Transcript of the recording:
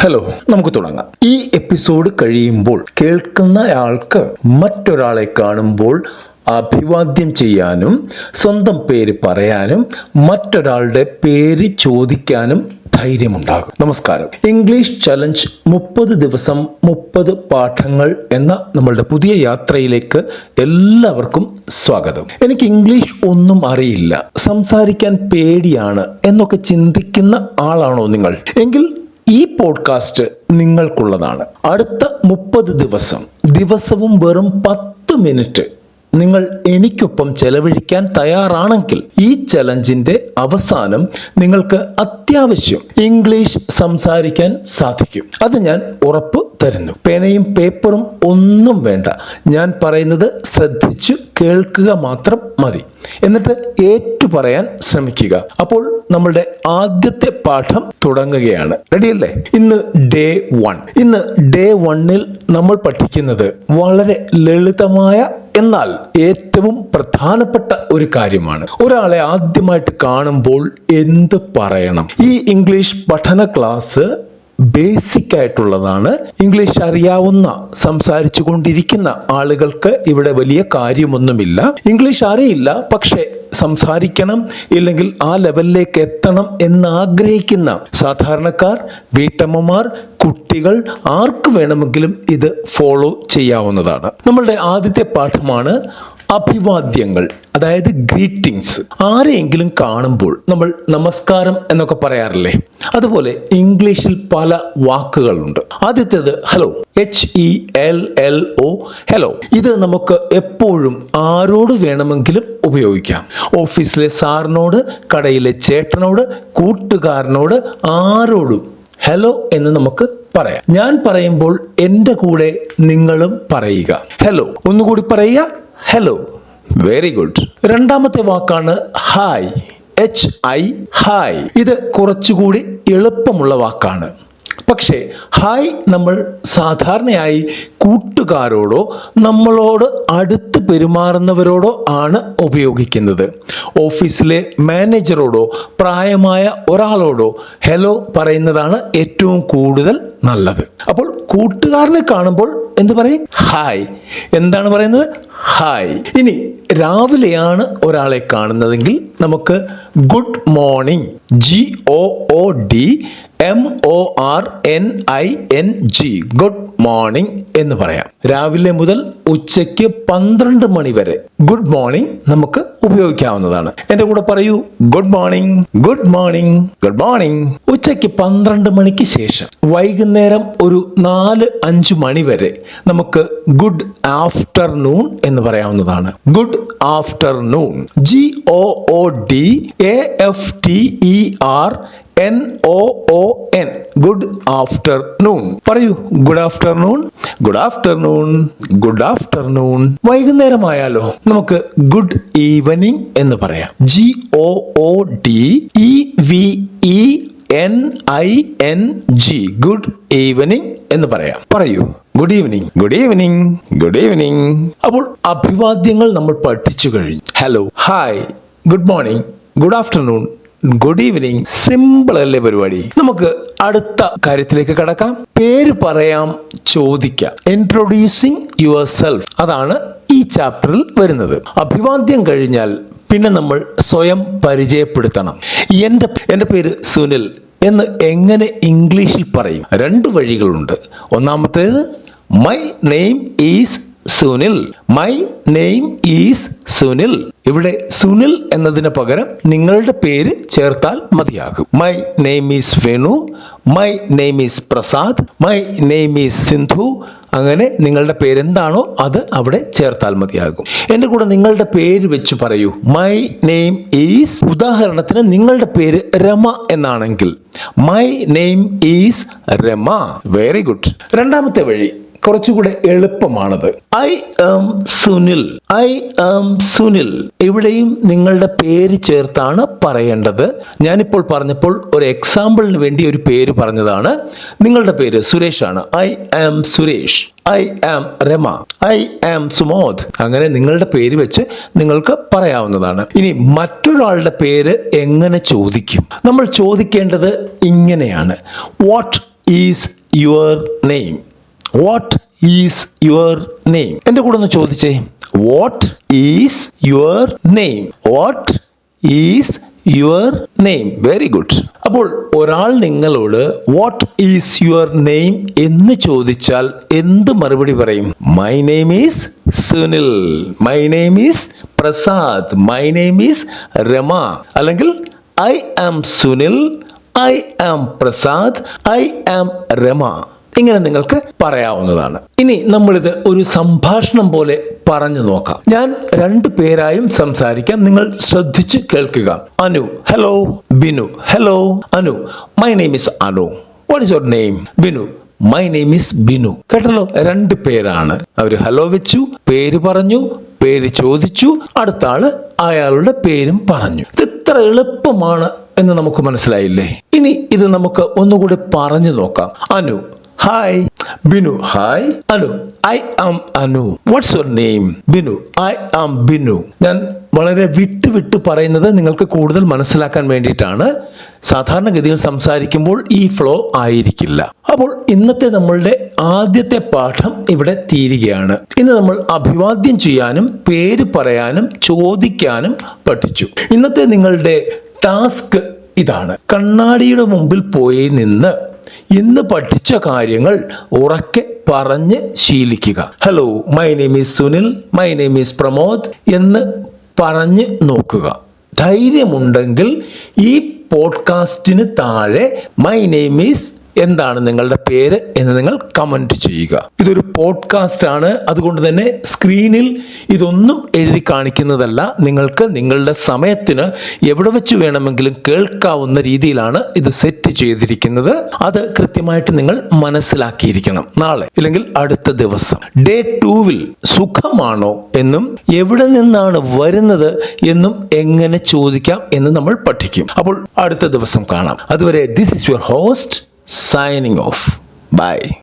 Hello നമുക്ക് തുടങ്ങാം. ഈ എപ്പിസോഡ് കഴിയുമ്പോൾ കേൾക്കുന്നയാൾക്ക് മറ്റൊരാളെ കാണുമ്പോൾ അഭിവാദ്യം ചെയ്യാനും സ്വന്തം പേര് പറയാനും മറ്റൊരാളുടെ പേര് ചോദിക്കാനും ധൈര്യമുണ്ടാകും. നമസ്കാരം. ഇംഗ്ലീഷ് ചലഞ്ച് മുപ്പത് ദിവസം മുപ്പത് പാഠങ്ങൾ എന്ന നമ്മളുടെ പുതിയ യാത്രയിലേക്ക് എല്ലാവർക്കും സ്വാഗതം. എനിക്ക് ഇംഗ്ലീഷ് ഒന്നും അറിയില്ല. സംസാരിക്കാൻ പേടിയാണ് എന്നൊക്കെ ചിന്തിക്കുന്ന ആളാണോ നിങ്ങൾ? എങ്കിൽ ഈ പോഡ്കാസ്റ്റ് നിങ്ങൾക്കുള്ളതാണ്. അടുത്ത മുപ്പത് ദിവസം ദിവസവും വെറും പത്ത് മിനിറ്റ് നിങ്ങൾ എനിക്കൊപ്പം ചെലവഴിക്കാൻ തയ്യാറാണെങ്കിൽ ഈ ചലഞ്ചിന്റെ അവസാനം നിങ്ങൾക്ക് അത്യാവശ്യം ഇംഗ്ലീഷ് സംസാരിക്കാൻ സാധിക്കും. അത് ഞാൻ ഉറപ്പ് തരുന്നു. പേനയും പേപ്പറും ഒന്നും വേണ്ട. ഞാൻ പറയുന്നത് ശ്രദ്ധിച്ചു കേൾക്കുക മാത്രം മതി. എന്നിട്ട് ഏറ്റു പറയാൻ ശ്രമിക്കുക. അപ്പോൾ നമ്മളുടെ ആദ്യത്തെ പാഠം തുടങ്ങുകയാണ്. റെഡിയല്ലേ? ഇന്ന് ഡേ വൺ. ഇന്ന് ഡേ വണ്ണിൽ നമ്മൾ പഠിക്കുന്നത് വളരെ ലളിതമായ എന്നാൽ ഏറ്റവും പ്രധാനപ്പെട്ട ഒരു കാര്യമാണ്. ഒരാളെ ആദ്യമായിട്ട് കാണുമ്പോൾ എന്ത് പറയണം? ഈ ഇംഗ്ലീഷ് പഠന ക്ലാസ് ബേസിക് ആയിട്ടുള്ളതാണ്. ഇംഗ്ലീഷ് അറിയാവുന്ന സംസാരിച്ചു കൊണ്ടിരിക്കുന്ന ആളുകൾക്ക് ഇവിടെ വലിയ കാര്യമൊന്നുമില്ല. ഇംഗ്ലീഷ് അറിയില്ല പക്ഷേ സംസാരിക്കണം ഇല്ലെങ്കിൽ ആ ലെവലിലേക്ക് എത്തണം എന്ന് ആഗ്രഹിക്കുന്ന സാധാരണക്കാർ വീട്ടമ്മമാർ കുട്ടികൾ ആർക്ക് വേണമെങ്കിലും ഇത് ഫോളോ ചെയ്യാവുന്നതാണ്. നമ്മളുടെ ആദ്യത്തെ പാഠമാണ് അഭിവാദ്യങ്ങൾ അതായത് ഗ്രീറ്റിംഗ്സ് ആരെയെങ്കിലും കാണുമ്പോൾ നമ്മൾ നമസ്കാരം എന്നൊക്കെ പറയാറില്ലേ? അതുപോലെ ഇംഗ്ലീഷിൽ പല വാക്കുകളുണ്ട്. ആദ്യത്തേത് hello H E L L O hello ഇത് നമുക്ക് എപ്പോഴും ആരോട് വേണമെങ്കിലും ഉപയോഗിക്കാം. ഓഫീസിലെ സാറിനോട് കടയിലെ ചേട്ടനോട് കൂട്ടുകാരനോട് ആരോടും ഹലോ എന്ന് നമുക്ക് പറയാം. ഞാൻ പറയുമ്പോൾ എന്റെ കൂടെ നിങ്ങളും പറയുക. ഹലോ ഒന്നുകൂടി പറയുക. ഹലോ വെരി ഗുഡ് രണ്ടാമത്തെ വാക്കാണ് ഹായ് എച്ച് ഐ ഹായ് ഇത് കുറച്ചുകൂടി എളുപ്പമുള്ള വാക്കാണ്. പക്ഷേ ഹായ് നമ്മൾ സാധാരണയായി കൂട്ടുകാരോടോ നമ്മളോട് അടുത്ത് പെരുമാറുന്നവരോടോ ആണ് ഉപയോഗിക്കുന്നത്. ഓഫീസിലെ മാനേജറോടോ പ്രായമായ ഒരാളോടോ ഹലോ പറയുന്നതാണ് ഏറ്റവും കൂടുതൽ നല്ലത്. അപ്പോൾ കൂട്ടുകാരനെ കാണുമ്പോൾ എന്ത് പറയും? ഹായ് എന്താണ് പറയുന്നത്? ഹായ് ഇനി രാവിലെയാണ് ഒരാളെ കാണുന്നതെങ്കിൽ നമുക്ക് good morning G O O D M O R N I N G good morning എന്ന് പറയാം. രാവിലെ മുതൽ ഉച്ചയ്ക്ക് പന്ത്രണ്ട് മണി വരെ ഗുഡ് മോർണിംഗ് നമുക്ക് ഉപയോഗിക്കാവുന്നതാണ്. എന്റെ കൂടെ പറയൂ good morning good morning good morning ഉച്ചയ്ക്ക് പന്ത്രണ്ട് മണിക്ക് ശേഷം വൈകുന്നേരം ഒരു നാല് അഞ്ച് മണി വരെ നമുക്ക് ഗുഡ് ആഫ്റ്റർനൂൺ എന്ന് പറയാവുന്നതാണ്. Good afternoon G O O D A F T E R N O O N good afternoon പറയൂ good afternoon good afternoon good afternoon വൈകുന്നേരമായാലോ നമുക്ക് ഗുഡ് ഈവനിങ് എന്ന് പറയാം. G O O D E V E N I N G good evening എന്ന് പറയാം. പറയൂ. Good evening good evening good evening അപ്പോൾ അഭിവാദ്യങ്ങൾ നമ്മൾ പഠിച്ചു കഴിഞ്ഞു. Hello hi good morning good afternoon good evening simple അല്ലേ പരിപാടി? നമുക്ക് അടുത്ത കാര്യത്തിലേക്ക് കടക്കാം. പേര് പറയാം ചോദിക്കാം. ഇൻട്രൊഡ്യൂസിങ് യുവർ സെൽഫ് അതാണ് ഈ ചാപ്റ്ററിൽ വരുന്നത്. അഭിവാദ്യം കഴിഞ്ഞാൽ പിന്നെ നമ്മൾ സ്വയം പരിചയപ്പെടുത്തണം. എന്റെ എന്റെ പേര് സുനിൽ എന്ന് എങ്ങനെ ഇംഗ്ലീഷിൽ പറയും? രണ്ട് വഴികളുണ്ട്. ഒന്നാമത്തേത് my name is Sunil. My name is Sunil. ഇവിടെ സുനിൽ എന്നതിന് പകരം നിങ്ങളുടെ പേര് ചേർത്താൽ മതിയാകും. My name is Venu my name is Prasad my name is Sindhu അങ്ങനെ നിങ്ങളുടെ പേരെന്താണോ അത് അവിടെ ചേർത്താൽ മതിയാകും. എന്റെ കൂടെ നിങ്ങളുടെ പേര് വെച്ച് പറയൂ. മൈ നെയിം ഈസ് ഉദാഹരണത്തിന് നിങ്ങളുടെ പേര് രമ എന്നാണെങ്കിൽ. My name is Rama. Very good രണ്ടാമത്തെ വഴി. കുറച്ചുകൂടെ എളുപ്പമാണത്. I am Sunil. I am Sunil. ഇവിടെയും നിങ്ങളുടെ പേര് ചേർത്താണ് പറയേണ്ടത്. ഞാനിപ്പോൾ പറഞ്ഞപ്പോൾ ഒരു എക്സാമ്പിളിന് വേണ്ടി ഒരു പേര് പറഞ്ഞതാണ്. നിങ്ങളുടെ പേര് സുരേഷ് ആണ് I am Suresh. I am Rama. I am Sumod. അങ്ങനെ നിങ്ങളുടെ പേര് വെച്ച് നിങ്ങൾക്ക് പറയാവുന്നതാണ്. ഇനി മറ്റൊരാളുടെ പേര് എങ്ങനെ ചോദിക്കും? നമ്മൾ ചോദിക്കേണ്ടത് ഇങ്ങനെയാണ്. What is your name what is your name എന്റെ കൂടെ ഒന്ന് ചോദിച്ചേ. What is your name what is your name very good അപ്പോൾ ഒരാൾ നിങ്ങളോട് വാട്ട് ഈസ് യുവർ നെയിം എന്ന് ചോദിച്ചാൽ എന്ത് മറുപടി പറയും? My name is Sunil my name is Prasad my name is Rama അല്ലെങ്കിൽ I am Sunil I am Prasad I am Rama ഇങ്ങനെ നിങ്ങൾക്ക് പറയാവുന്നതാണ്. ഇനി നമ്മളിത് ഒരു സംഭാഷണം പോലെ പറഞ്ഞു നോക്കാം. ഞാൻ രണ്ടു പേരായും സംസാരിക്കാം. നിങ്ങൾ ശ്രദ്ധിച്ച് കേൾക്കുക. Anu hello Binu hello Anu my name is Anu. What is your name Binu my name is Binu. കേട്ടല്ലോ? രണ്ട് പേരാണ്. അവർ ഹലോ വെച്ചു പേര് പറഞ്ഞു പേര് ചോദിച്ചു അടുത്ത ആൾ അയാളുടെ പേരും പറഞ്ഞു. ഇത് ഇത്ര എളുപ്പമാണ് എന്ന് നമുക്ക് മനസ്സിലായില്ലേ? ഇനി ഇത് നമുക്ക് ഒന്നുകൂടി പറഞ്ഞു നോക്കാം. Anu hi Binu hi Anu I am Anu what's your name Binu I am Binu ഞാൻ വളരെ വിട്ട് വിട്ട് പറയുന്നത് നിങ്ങൾക്ക് കൂടുതൽ മനസ്സിലാക്കാൻ വേണ്ടിയിട്ടാണ്. സാധാരണഗതിയിൽ സംസാരിക്കുമ്പോൾ ഈ ഫ്ലോ ആയിരിക്കില്ല. അപ്പോൾ ഇന്നത്തെ നമ്മളുടെ ആദ്യത്തെ പാഠം ഇവിടെ തീരുകയാണ്. ഇന്ന് നമ്മൾ അഭിവാദ്യം ചെയ്യാനും പേര് പറയാനും ചോദിക്കാനും പഠിച്ചു. ഇന്നത്തെ നിങ്ങളുടെ ടാസ്ക് ഇതാണ്. കണ്ണാടിയുടെ മുമ്പിൽ പോയി നിന്ന് ഇന്ന് പഠിച്ച കാര്യങ്ങൾ ഉറക്കെ പറഞ്ഞ് ശീലിക്കുക. Hello my name is Sunil my name is Pramod എന്ന് പറഞ്ഞ് നോക്കുക. ധൈര്യമുണ്ടെങ്കിൽ ഈ പോഡ്കാസ്റ്റിന് താഴെ മൈ നെയിം ഈസ് എന്താണ് നിങ്ങളുടെ പേര് എന്ന് നിങ്ങൾ കമന്റ് ചെയ്യുക. ഇതൊരു പോഡ്കാസ്റ്റ് ആണ്. അതുകൊണ്ട് തന്നെ സ്ക്രീനിൽ ഇതൊന്നും എഴുതി കാണിക്കുന്നതല്ല. നിങ്ങൾക്ക് നിങ്ങളുടെ സമയത്തിന് എവിടെ വെച്ച് വേണമെങ്കിലും കേൾക്കാവുന്ന രീതിയിലാണ് ഇത് സെറ്റ് ചെയ്തിരിക്കുന്നത്. അത് കൃത്യമായിട്ട് നിങ്ങൾ മനസ്സിലാക്കിയിരിക്കണം. നാളെ ഇല്ലെങ്കിൽ അടുത്ത ദിവസം. ഡേ ടൂവിൽ സുഖമാണോ എന്നും എവിടെ നിന്നാണ് വരുന്നത് എന്നും എങ്ങനെ ചോദിക്കാം എന്ന് നമ്മൾ പഠിക്കും. അപ്പോൾ അടുത്ത ദിവസം കാണാം. അതുവരെ this is your host signing off. Bye.